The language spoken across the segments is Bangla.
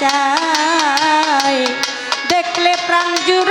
চাই দেখলে প্রাণ জুড়ে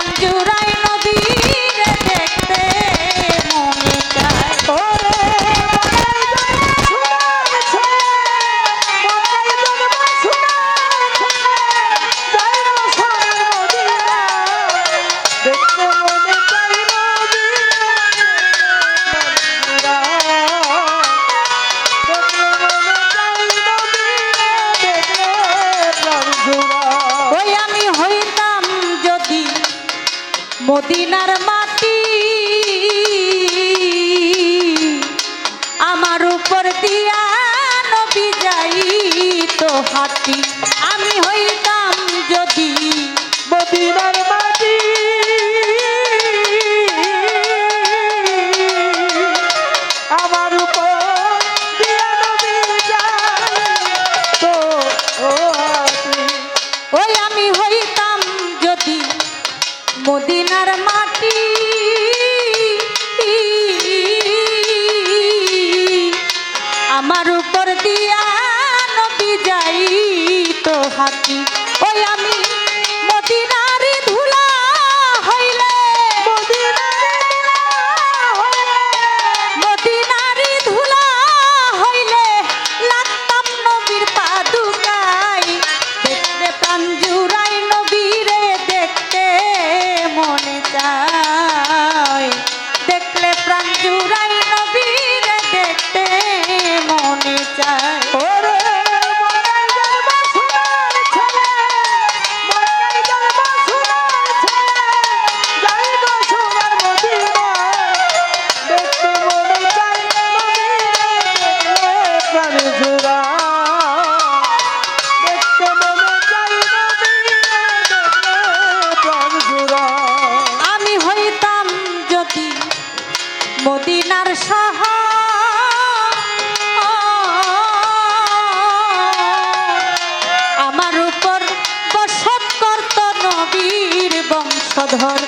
I'm Jura. মদিনার মাটি আমার উপর দিয়া নবী যাই তো হাতি আমি হইত মাটি আমার উপর দিয়া নবী যাই তো হাতি। সাধন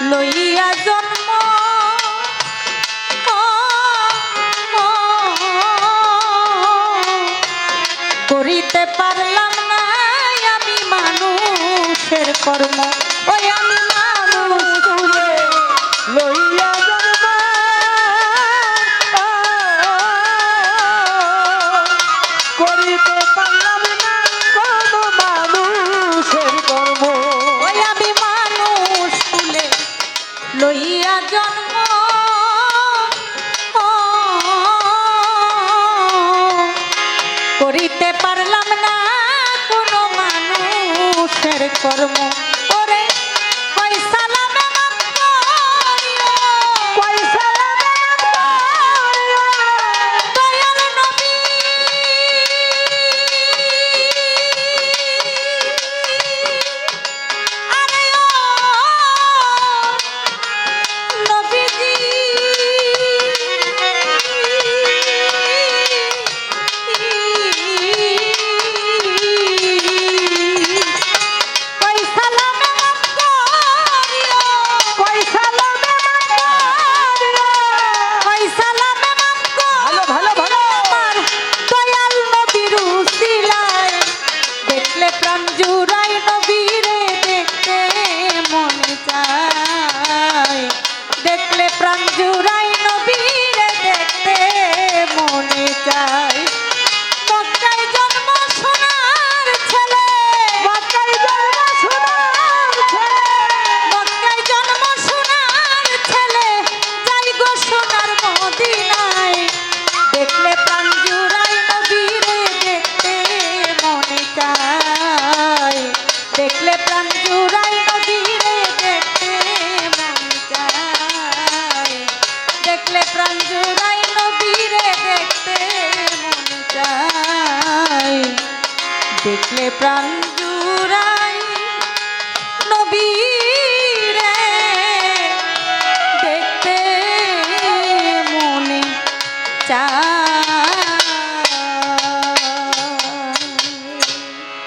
লইয়া জন্ম। করিতে পারলাম না আমি মানুষের কর্ম। কর্ম দেখলে দেখতে মনে চায় দেখলে প্রাণ